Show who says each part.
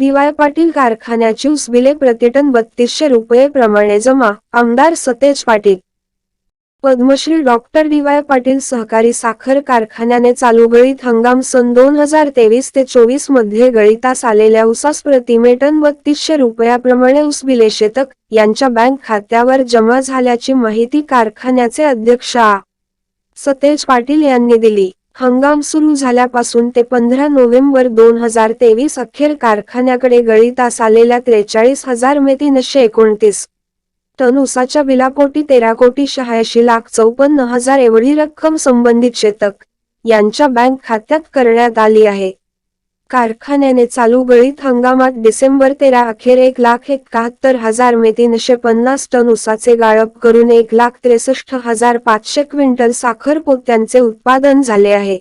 Speaker 1: दिवाय पाटील कारखान्याची उसबिले प्रतिटन बत्तीसशे रुपये प्रमाणे जमा आमदार Satej Patil. Padmashri doctor D Y Patil सहकारी साखर कारखान्याने चालू गळीत हंगाम सन दोन हजार तेवीस ते चोवीसमध्ये गळीतास आलेल्या उसास प्रतिमेटन बत्तीसशे रुपयाप्रमाणे उसबिले शेतक यांच्या बँक खात्यावर जमा झाल्याची माहिती कारखान्याचे अध्यक्ष सतेज पाटील यांनी दिली. हंगाम सुरू झाल्यापासून ते पंधरा नोव्हेंबर दोन हजार तेवीस अखेर कारखान्याकडे गळीतास आलेल्या त्रेचाळीस हजार मे तीनशे एकोणतीस टन उसाच्या बिलापोटी तेरा कोटी शहाऐंशी लाख चौपन्न हजार एवढी रक्कम संबंधित शेतक यांच्या बँक खात्यात करण्यात आली आहे. कारखान्याने चालू गळीत हंगामात डिसेंबर तेरा अखेर एक लाख एकाहत्तर हजार मे तीनशे पन्नास टन उसाचे गाळप करून एक लाख त्रेसष्ट हजार पाचशे क्विंटल साखर पोत्यांचे उत्पादन झाले आहे.